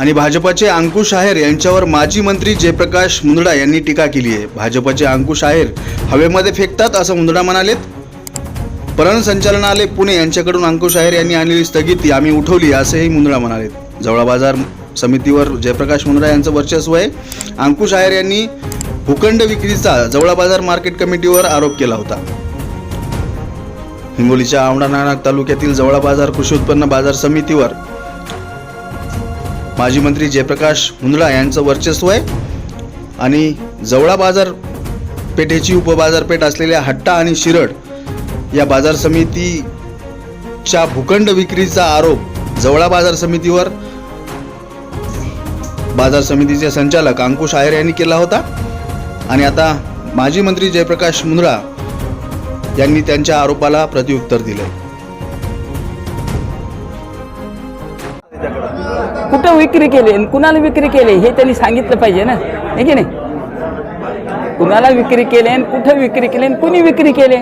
आणि भाजपाचे अंकुश आहेर यांच्यावर माजी मंत्री जयप्रकाश मुंदडा यांनी टीका केली आहे. भाजपाचे अंकुश आहेर हवेमध्ये फेकतात असं मुंदडा म्हणालेत. पणन संचालनालय पुणे यांच्याकडून अंकुश आहेर यांनी आणलेली स्थगिती आम्ही उठवली असंही मुंदडा म्हणाले जवळा बाजार समितीवर जयप्रकाश मुंदडा यांचं वर्चस्व आहे. अंकुश आहेर यांनी भूखंड विक्रीचा जवळा बाजार मार्केट कमिटीवर आरोप केला होता. हिंगोलीच्या औंढा नागनाथ तालुक्यातील जवळा बाजार कृषी उत्पन्न बाजार समितीवर माजी मंत्री जयप्रकाश मुंदडा यांचं वर्चस्व आहे. आणि जवळा बाजार पेठेची उपबाजारपेठ असलेल्या हट्टा आणि शिरड या बाजार समितीच्या भूखंड विक्रीचा आरोप जवळा बाजार समितीवर बाजार समितीचे संचालक अंकुश आहेर यांनी केला होता. आणि आता माजी मंत्री जयप्रकाश मुंदडा यांनी त्यांच्या आरोपाला प्रत्युत्तर दिलंय. कुठं विक्री केली आणि कुणाला विक्री केली हे त्यांनी सांगितलं पाहिजे ना. हे की नाही? कुणाला विक्री केली आणि कुठं विक्री केली आणि कुणी विक्री केले?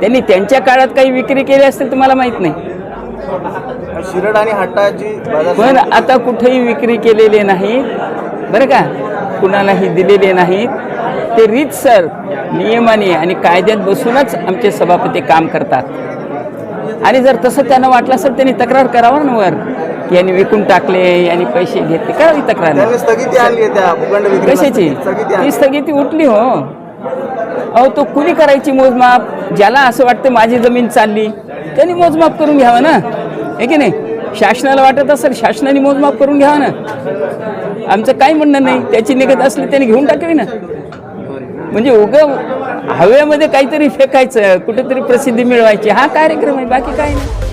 त्यांनी त्यांच्या काळात काही विक्री केली असेल तर मला माहीत नाही. शिरड आणि हट्टाची पण आता कुठेही विक्री केलेले नाहीत बरं का? कुणालाही दिलेले नाहीत ते रीतसर नियमाने आणि कायद्यात बसूनच आमचे सभापती काम करतात. आणि जर तसं त्यांना वाटलं असेल त्यांनी तक्रार करावं ना वर. यांनी विकून टाकले यांनी पैसे घेतले. करावी तक्रार त्यांनी स्थगिती आणली आहे त्या भूखंड विक्री कशाची? स्थगिती ती आणली स्थगिती उठली हो. अहो तो कुणी करायची मोजमाप? ज्याला असं वाटतं माझी जमीन चालली त्यांनी मोजमाप करून घ्यावं ना? हे की नाही? शासनाला वाटत असेल शासनाने मोजमाप करून घ्यावं ना? आमचं काही म्हणणं नाही? त्याची निगत असली त्यांनी घेऊन टाकावी ना? म्हणजे उग हवेमध्ये काहीतरी फेकायचं कुठेतरी प्रसिद्धी मिळवायची. हा कार्यक्रम आहे बाकी काही नाही.